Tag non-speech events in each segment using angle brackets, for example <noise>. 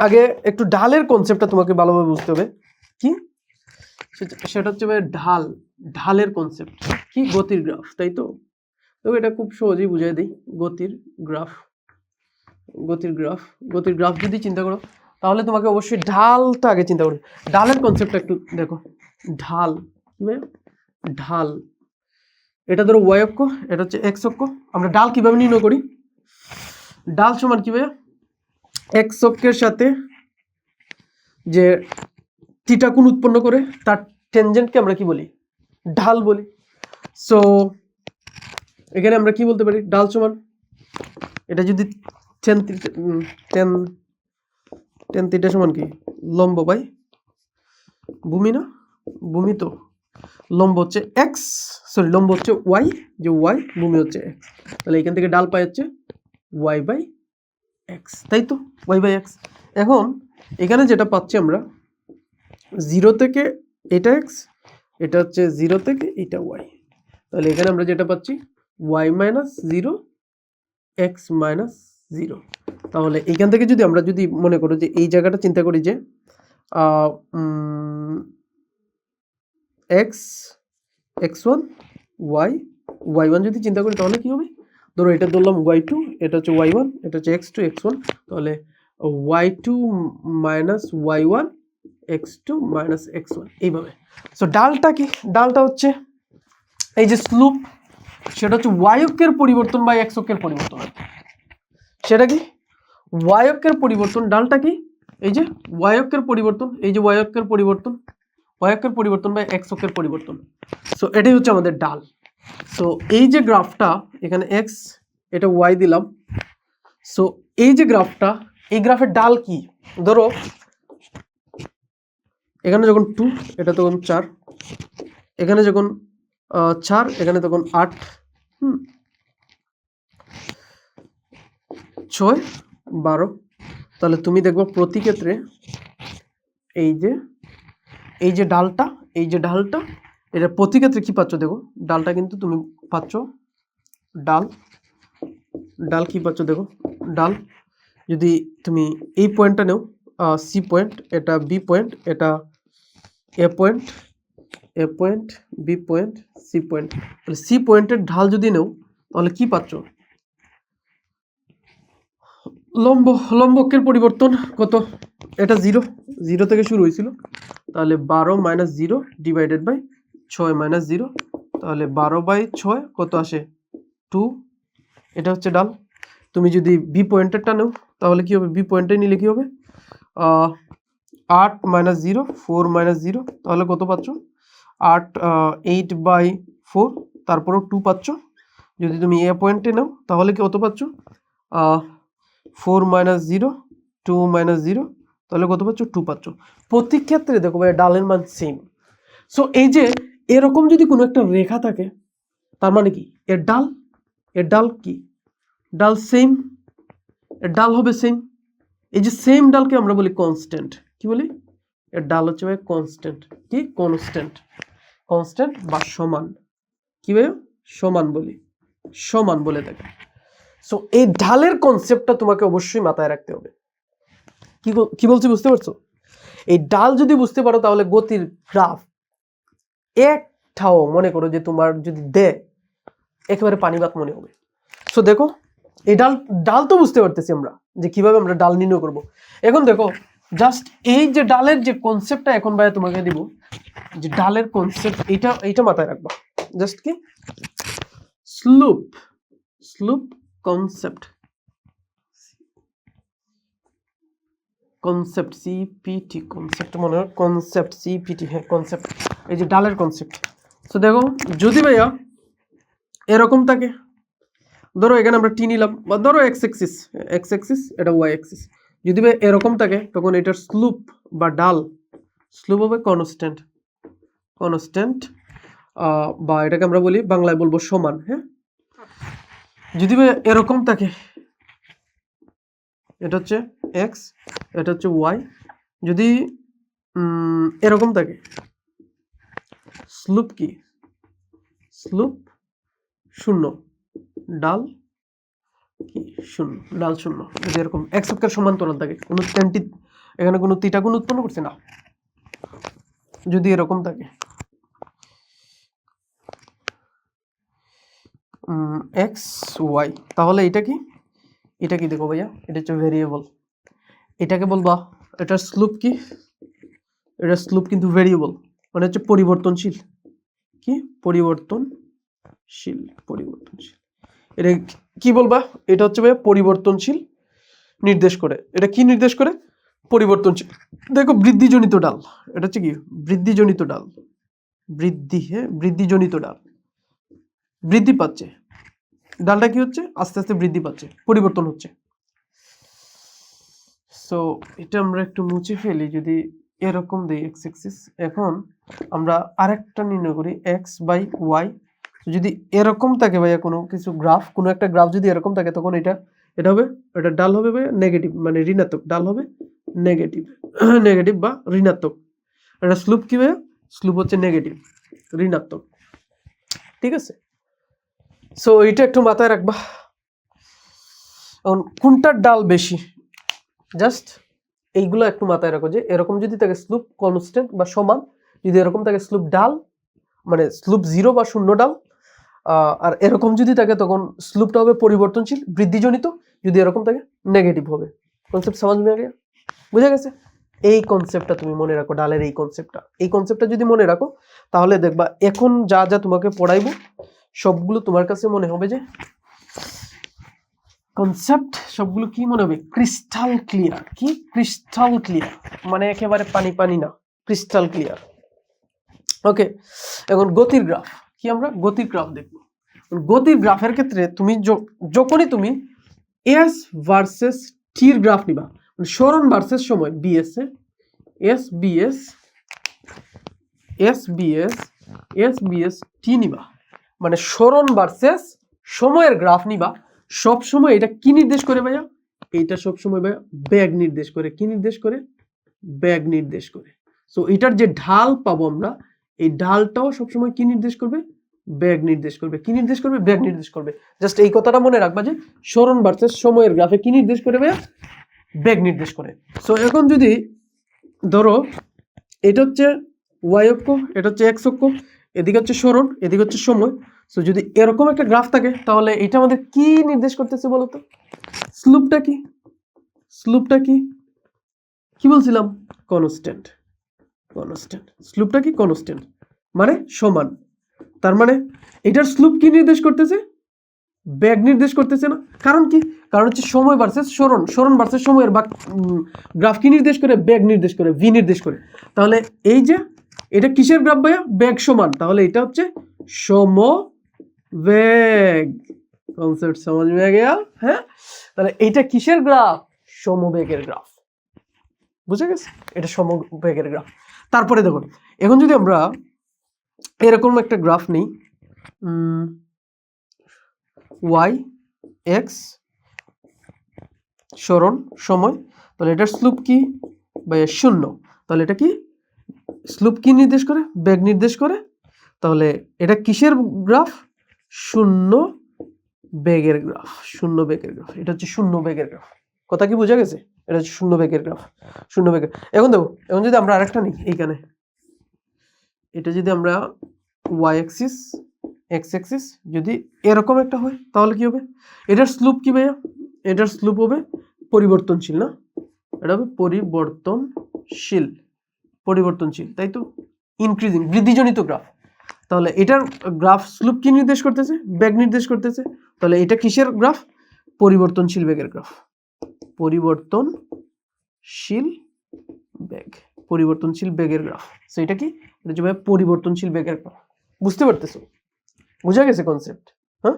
আগে একটু ঢালের কনসেপ্টটা তোমাকে ভালোভাবে বুঝতে হবে। কি? সেটা- হচ্ছে ঢাল, ঢালের কনসেপ্ট কি? গতির গ্রাফ তাই তো? তো এটা খুব সহজেই বুঝিয়ে দিই। গতির গ্রাফ গতির গ্রাফ গতির গ্রাফ যদি চিন্তা করো, তাহলে তোমাকে অবশ্যই ঢালটা আগে চিন্তা করো। ঢালের কনসেপ্টটা একটু দেখো। ঢাল ঢাল। এটা ধরো ওয়াই অক্ষ, এটা হচ্ছে এক্স অক্ষ। আমরা ডাল কীভাবে নির্ণয় করি? ডাল সমান কি ভাইয়া? এক্স অক্ষের সাথে যে থিটা কোণ উৎপন্ন করে, তার টেনজেন্টকে আমরা কি বলি? ঢাল বলি। সো এখানে আমরা কি বলতে পারি? ডাল সমান? এটা যদি টেন টেন টেন থিটা সমান কি? লম্ব বাই ভূমি না? ভূমি তো লম্ব হচ্ছে এক্স সরি লম্ব হচ্ছে ওয়াই যে ওয়াই ভূমি হচ্ছে এক্স তাহলে এখান থেকে ডাল পাই হচ্ছে ওয়াই বাই এক্স তাই তো? ওয়াই বাই এক্স এখন, এখানে যেটা পাচ্ছি আমরা জিরো থেকে এটা এক্স এটা হচ্ছে জিরো থেকে এটা ওয়াই তাহলে এখানে আমরা যেটা পাচ্ছি Y minus zero X minus zero তাহলে এখান থেকে যদি আমরা যদি মনে করো যে এই জায়গাটা চিন্তা করি যে X X one Y Y one যদি চিন্তা করি, তাহলে কী হবে? ধরো এটা ধরলাম ওয়াই টু এটা হচ্ছে ওয়াই ওয়ান এটা হচ্ছে এক্স টু এক্স ওয়ান তাহলে Y two minus Y one X two minus X one এইভাবে। সো ডালটা কি? ডালটা হচ্ছে এই যে স্লুপ সেটা হচ্ছে ওয়াই অক্ষের পরিবর্তন বা এক্স অক্ষের পরিবর্তন। সেটা কি? ওয়াই অক্ষের পরিবর্তন, ডালটা কি? এই যে ওয়াই অক্ষের পরিবর্তন, এই যে ওয়াই অক্ষের পরিবর্তন ওয়াই অক্ষের পরিবর্তন বা এক্স অক্ষের পরিবর্তন। সো এটাই হচ্ছে আমাদের ডাল। সো এই যে গ্রাফটা, এখানে এক্স এটা ওয়াই দিলাম। সো এই যে গ্রাফটা, এই গ্রাফের ডাল কি? ধরো, এখানে যখন টু এটা তখন চার। এখানে যখন চার, এখানে তখন আট। হুম। ছয়, বারো। তাহলে তুমি দেখব প্রতি ক্ষেত্রে এই যে এই যে ডালটা, এই যে ডালটা এটা প্রতি ক্ষেত্রে কি পাচ্ছ দেখো? ডালটা কিন্তু তুমি পাচ্ছ। ডাল ডাল কি পাচ্ছ দেখো? ডাল, যদি তুমি এই পয়েন্টটা নেও সি পয়েন্ট, এটা বি পয়েন্ট, এটা A point A point, B point, C point. তাহলে সি পয়েন্টের ঢাল যদি নেও, তাহলে কি পাচ্ছ? লম্ব লম্বকের পরিবর্তন কত? এটা জিরো জিরো থেকে শুরু হয়েছিল। তাহলে বারো মাইনাস জিরো ডিভাইডেড বাই ছয় মাইনাস জিরো তাহলে বারো বাই ছয় কত আসে? টু এটা হচ্ছে ডাল। তুমি যদি বি পয়েন্টেরটা নেও, তাহলে কি হবে? বি পয়েন্টে নিলে কি হবে? আট minus zero four minus zero তাহলে কত পাচ্ছ? আট এইট বাই ফোর তারপরেও টু পাচ্ছ। যদি তুমি এ পয়েন্টে নাও, তাহলে কি কত পাচ্ছ? Four minus zero two minus zero তাহলে কত পাচ্ছ? টু পাচ্ছ। প্রতি ক্ষেত্রে দেখো ভাই ডালের মান সেম সো এই যে এরকম যদি কোনো একটা রেখা থাকে, তার মানে কি? এর ডাল এর ডাল কি? ডাল সেম এর ডাল হবে সেম এই যে সেম ডালকে আমরা বলি কনস্ট্যান্ট কি বলি? এর ডাল হচ্ছে ভাই কনস্ট্যান্ট কি? কনস্ট্যান্ট কনস্ট্যান্ট বা সমান। কি ভাই? সমান বলি। সমান বলে থাকে সো এই ঢালের কনসেপ্টটা তোমাকে অবশ্যই মাথায় রাখতে হবে। কি বলছি বুঝতে পারছ? এই ডাল যদি বুঝতে পারো, তাহলে গতির গ্রাফ একটাও মনে করো যে তোমার যদি দে, একেবারে পানিবাত মনে হবে। সো দেখো, এই ডাল ডাল তো বুঝতে পারতেছি আমরা যে কীভাবে আমরা ডাল নির্ণয় করব। এখন দেখো জাস্ট এই যে ডালের যে কনসেপ্টটা এখন ভাই তোমাকে দিব, যে ডালের কনসেপ্ট এটা এইটা মাথায় রাখবা। জাস্ট কি? Slope slope concept concept CPT concept মনে হয় কনসেপ্ট সিপিটি হ্যাঁ কনসেপ্ট এই যে ডালের কনসেপ্ট তো দেখো, যদি ভাইয়া এরকম থাকে, ধরো এখানে আমরা টি নিলাম, বা ধরো এক্স এক্সিস এক্স এক্সিস এটা ওয়াই এক্সিস যদি ভাই এরকম থাকে, তখন এটার স্লুপ বা ডাল স্লুপ হবে কনস্ট্যান্ট কনস্ট্যান্ট বা এটাকে আমরা বলি, বাংলায় বলব সমান হ্যাঁ? যদি ভাই এরকম থাকে, এটা হচ্ছে এক্স এটা হচ্ছে ওয়াই যদি এরকম থাকে স্লুপ কি? স্লুপ শূন্য। ডাল কি? শূন্য। ডাল শূন্য। যদি এরকম এক অক্ষের সমান্তরাল থাকে, কোনো টেনটি এখানে কোনো তিটা উৎপন্ন করছে না? যদি এরকম থাকে। এক্স ওয়াই তাহলে এটা কি? এটা কি দেখো ভাইয়া? এটা হচ্ছে ভেরিয়েবল এটাকে বলবা, এটার স্লুপ কি? এটার স্লুপ কিন্তু ভেরিয়েবল মানে হচ্ছে পরিবর্তনশীল। কি? পরিবর্তনশীল পরিবর্তনশীল। এটা কি বলবা? এটা হচ্ছে ভাইয়া পরিবর্তনশীল নির্দেশ করে। এটা কি নির্দেশ করে? পরিবর্তনশীল। দেখো, বৃদ্ধিজনিত ডাল। এটা হচ্ছে কি? বৃদ্ধিজনিত ডাল। বৃদ্ধি হ্যাঁ? বৃদ্ধিজনিত ডাল। বৃদ্ধি পাচ্ছে। ডালটা কি হচ্ছে? আস্তে আস্তে বৃদ্ধি পাচ্ছে। পরিবর্তন হচ্ছে। সো এটা আমরা একটু মুছে ফেলি। যদি এরকম দিই এক্স এক্সিস এখন আমরা আরেকটা নির্ণয় করি এক্স বাই ওয়াই যদি এরকম থাকে ভাইয়া কোনো কিছু গ্রাফ কোনো একটা গ্রাফ যদি এরকম থাকে, তখন এটা এটা হবে, এটা ডাল হবে ভাইয়া নেগেটিভ মানে ঋণাত্মক। ডাল হবে নেগেটিভ নেগেটিভ <clears throat> বা ঋণাত্মক। এটা স্লুপ কি ভাইয়া? স্লুপ হচ্ছে নেগেটিভ ঋণাত্মক। ঠিক আছে? সো এটা একটু মাথায় রাখবা। এখন কোনটার ডাল বেশি? জাস্ট এইগুলো একটু মাথায় রাখো যে এরকম যদি থাকে স্লুপ কনস্ট্যান্ট বা সমান, যদি এরকম থাকে স্লুপ ডাল মানে স্লুপ জিরো বা শূন্য ডাল আর এরকম যদি থাকে তখন স্লুপটা হবে পরিবর্তনশীল, বৃদ্ধিজনিত, যদি এরকম থাকে নেগেটিভ হবে। কনসেপ্ট সমাজ মে গিয়া বুঝা গেছে? এই কনসেপ্টটা তুমি মনে রাখো, ডালের এই কনসেপ্টটা এই কনসেপ্টটা যদি মনে রাখো, তাহলে দেখবা এখন যা যা তোমাকে পড়াইবো, সবগুলো তোমার কাছে মনে হবে যে কনসেপ্ট সবগুলো কি মনে হবে? ক্রিস্টাল ক্লিয়ার কি? ক্রিস্টাল ক্লিয়ার মানে একেবারে পানি পানি না। ক্রিস্টাল ক্লিয়ার ওকে এখন গতির গ্রাফ কি আমরা? গতির গ্রাফ দেখব। গতির গ্রাফের ক্ষেত্রে তুমি যখনই তুমি এস ভার্সেস টির গ্রাফ নিবা মানে সরণ ভার্সেস সময় BS A S BS S BS S BS T নিবা। মানে সরণ ভার্সেস সময়ের গ্রাফ নিবা। সব সময় এটা কি নির্দেশ করে ভাইয়া? এইটা সব সময় ভাইয়া ব্যাগ নির্দেশ করে। কি নির্দেশ করে? ব্যাগ নির্দেশ করে। সো এটার যে ঢাল পাবো আমরা, এই ঢালটাও সবসময় কি নির্দেশ করবে? ব্যাগ নির্দেশ করবে। কি নির্দেশ করবে? ব্যাগ নির্দেশ করবে। জাস্ট এই কথাটা মনে রাখবা যে সরণ ভার্সেস সময়ের গ্রাফে কি নির্দেশ করে ভাইয়া? ব্যাগ নির্দেশ করে। সো এখন যদি ধরো, এটা হচ্ছে ওয়াই অক্ষ, এটা হচ্ছে এক্স অক্ষ, এদিকে হচ্ছে সরণ এদিকে হচ্ছে সময়। সো যদি এরকম একটা গ্রাফ থাকে, তাহলে এটা আমাদের কি নির্দেশ করতেছে বলতো? স্লুপটা কি? স্লুপটা কি? কি বলছিলাম? কনস্ট্যান্ট কনস্ট্যান্ট স্লুপটা কি? কনস্ট্যান্ট মানে সমান। তার মানে এটার স্লুপ কি নির্দেশ করতেছে? ব্যাগ নির্দেশ করতেছে না। কারণ কি? কারণ হচ্ছে সময় ভার্সেস সরণ। সরণ ভার্সেস সময়ের বা গ্রাফ কি নির্দেশ করে? ব্যাগ নির্দেশ করে। ভি নির্দেশ করে। তাহলে এই যে, এটা কিসের গ্রাফ ভাইয়া? ব্যাগ সমান। তাহলে এটা হচ্ছে সম বেগ কনসেপ্ট সমাজ মে গেয়া হ্যাঁ? তাহলে এইটা কিসের গ্রাফ সমবেগের গ্রাফ বুঝে গেছে? এটা সমবেগের গ্রাফ তারপরে দেখুন, এখন যদি আমরা এরকম একটা গ্রাফ নেই ওয়াই এক্স সরণ সময়, তাহলে এটার স্লুপ কি? বা শূন্য। তাহলে এটা কি? স্লুপ কি নির্দেশ করে? বেগ নির্দেশ করে? তাহলে এটা কিসের গ্রাফ শূন্য বেগের গ্রাফ, শূন্য বেগের গ্রাফ, এটা হচ্ছে শূন্য বেগের গ্রাফ। কথা কি বোঝা গেছে? এটা হচ্ছে শূন্য বেগের গ্রাফ, শূন্য বেগের। এখন দেখো, এখন যদি আমরা আরেকটা নিই এইখানে, এটা যদি আমরা ওয়াই অ্যাক্সিস এক্স অ্যাক্সিস যদি এরকম একটা হয়, তাহলে কি হবে? এটার স্লুপ কি ভাইয়া? এটার স্লুপ হবে পরিবর্তনশীল না? এটা হবে পরিবর্তনশীল পরিবর্তনশীল, তাই তো? ইনক্রিজিং বৃদ্ধিজনিত গ্রাফ তাহলে এটার গ্রাফ স্লুপ কি নির্দেশ করতেছে? ব্যাগ নির্দেশ করতেছে। তাহলে এটা কিসের গ্রাফ? পরিবর্তনশীল বেগের গ্রাফ। পরিবর্তনশীল বেগ। পরিবর্তনশীল বেগের গ্রাফ। সেটা কি? এটা পরিবর্তনশীল বেগের গ্রাফ। বুঝতে পারতেছো? বুঝা গেছে কনসেপ্ট হ্যাঁ?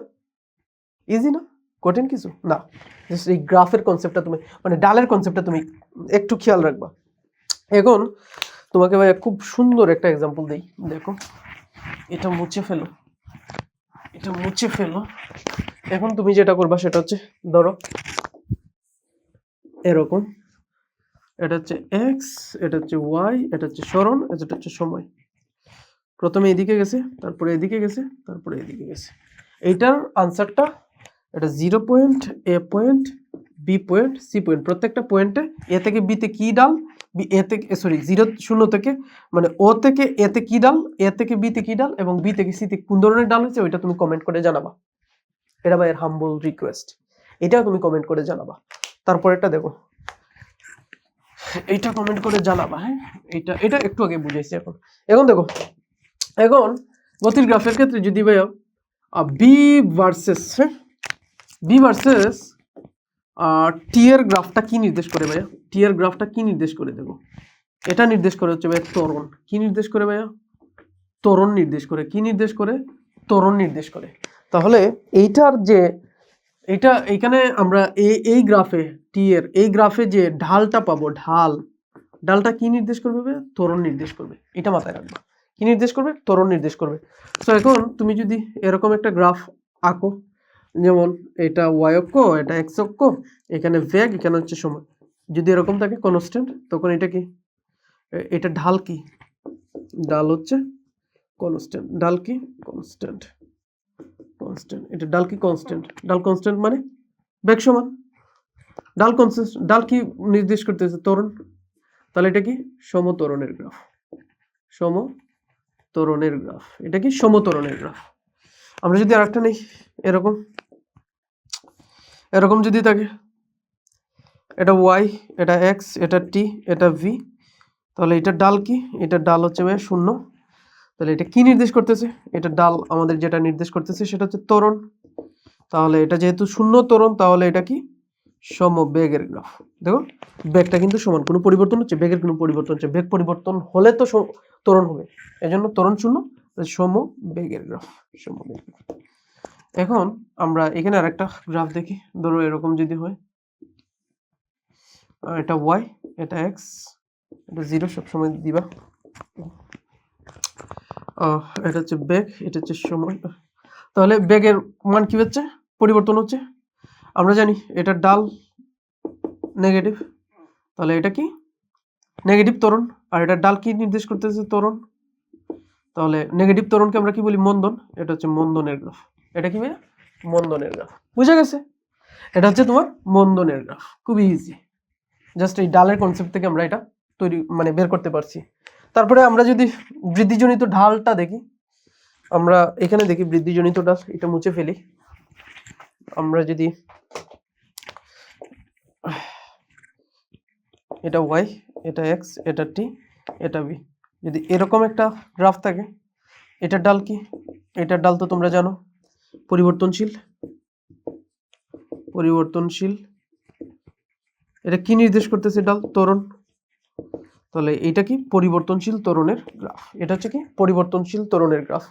ইজি না? কঠিন কিছু? না। জাস্ট এই গ্রাফের কনসেপ্টটা তুমি মানে ডালের কনসেপ্টটা তুমি একটু খেয়াল রাখবা। এখন তোমাকে ভাই খুব সুন্দর একটা এক্সাম্পল দিই। দেখো। এটা মুছে ফেলো। এটা মুছে ফেলো। এখন তুমি যেটা করবা সেটা হচ্ছে, ধরো, এরকম। এটা হচ্ছে এক্স এটা হচ্ছে ওয়াই এটা হচ্ছে সরণ, এটা হচ্ছে সময়। প্রথমে এদিকে গেছে, তারপরে এদিকে গেছে, তারপরে এদিকে গেছে। এইটার আনসারটা এটা zero point A point B point C point প্রত্যেকটা পয়েন্টে এ থেকে বিতে কি ডাল? বি এ থেকে সরি জিরো শূন্য থেকে মানে ও থেকে এতে কি ডাল? এ থেকে বিতে কি ডাল? এবং বি থেকে সিতে কোন ধরনের ডাল হয়েছে? ওইটা তুমি কমেন্ট করে জানাবা। এটা ভাইয়ের হাম্বল রিকোয়েস্ট এটাও তুমি কমেন্ট করে জানাবা। তারপরেরটা দেখো। এইটা কমেন্ট করে জানাবা হ্যাঁ? এটা এটা একটু আগে বুঝাইছি এখন। এখন দেখো, এখন গতির গ্রাফের ক্ষেত্রে যদি ভাইয়া বি ভার্সেস হ্যাঁ? বি ভার্সেস টি এর গ্রাফটা কি নির্দেশ করে ভাইয়া? টিয়ার গ্রাফটা কি নির্দেশ করে দেখো এটা নির্দেশ করে হচ্ছে ভাইয়া ত্বরণ। কি নির্দেশ করে ভাইয়া? ত্বরণ নির্দেশ করে। কি নির্দেশ করে? ত্বরণ নির্দেশ করে। তাহলে এইটার যে এটা এইখানে আমরা এই এই গ্রাফে টি এর এই গ্রাফে যে ঢালটা পাবো, ঢাল ডালটা কি নির্দেশ করবে? ত্বরণ নির্দেশ করবে। এটা মাথায় রাখবা। কি নির্দেশ করবে? ত্বরণ নির্দেশ করবে। তো এখন তুমি যদি এরকম একটা গ্রাফ আঁকো যেমন এটা ওয়াই অক্ষ, এটা এক্স অক্ষ, এখানে ভেগ এখানে হচ্ছে সময়। যদি এরকম থাকে কনস্ট্যান্ট তখন এটা কি? এটা ঢাল কি? ডাল হচ্ছে কনস্ট্যান্ট ডাল কি? কনস্ট্যান্ট কনস্ট্যান্ট এটা ডাল কি কনস্ট্যান্ট ডাল কনস্ট্যান্ট মানে বেগ সমান। ডাল কনস্ট্যান্ট ডাল কি নির্দেশ করতেছে? ত্বরণ তাহলে এটা কি? সমতরণের গ্রাফ সমতরণের গ্রাফ এটা কি? সমতরণের গ্রাফ আমরা যদি আরেকটা নেই, এরকম। এরকম যদি থাকে। এটা ওয়াই এটা এক্স এটা টি এটা ভি তাহলে এটা ডাল কি? এটা ডাল হচ্ছে ভাই শূন্য। তাহলে এটা কি নির্দেশ করতেছে? এটা ডাল আমাদের যেটা নির্দেশ করতেছে সেটা হচ্ছে ত্বরণ। তাহলে এটা যেহেতু শূন্য ত্বরণ, তাহলে এটা কি? সম বেগের গ্রাফ। দেখো, বেগটা কিন্তু সমান। কোনো পরিবর্তন হচ্ছে বেগের কোনো পরিবর্তন হচ্ছে বেগ পরিবর্তন হলে তো ত্বরণ হবে। এজন্য ত্বরণ শূন্য সম বেগের গ্রাফ সম বেগের এখন আমরা এখানে আরেকটা গ্রাফ দেখি। ধরো এরকম যদি হয়। এটা ওয়াই এটা এক্স এটা জিরো সবসময় দিবা। এটা হচ্ছে বেগ, এটা হচ্ছে সময়। তাহলে বেগের মান কি হচ্ছে? পরিবর্তন হচ্ছে। আমরা জানি এটা ডাল নেগেটিভ তাহলে এটা কি? নেগেটিভ ত্বরণ। আর এটা ডাল কি নির্দেশ করতেছে? ত্বরণ। তাহলে নেগেটিভ ত্বরণকে আমরা কি বলি? মন্দন। এটা হচ্ছে মন্দনের গ্রাফ এটা কি ভাইয়া? মন্দনের গ্রাফ। বুঝে গেছে? এটা হচ্ছে তোমার মন্দনের গ্রাফ। খুবই ইজি জাস্ট এই ডালের কনসেপ্ট থেকে আমরা এটা তৈরি মানে বের করতে পারছি। তারপরে আমরা যদি বৃদ্ধিজনিত ঢালটা দেখি, আমরা এখানে দেখি বৃদ্ধিজনিত ডাল এটা মুছে ফেলি। আমরা যদি এটা ওয়াই এটা এক্স এটা টি এটা বি যদি এরকম একটা গ্রাফ থাকে, এটার ডাল কি? এটার ডাল তো তোমরা জানো। পরিবর্তনশীল? পরিবর্তনশীল। এটা কি নির্দেশ করতেছে ডাল? তরুণ তাহলে এটা কি? পরিবর্তনশীল তরুণের গ্রাফ। এটা হচ্ছে কি? পরিবর্তনশীল তরুণের গ্রাফ।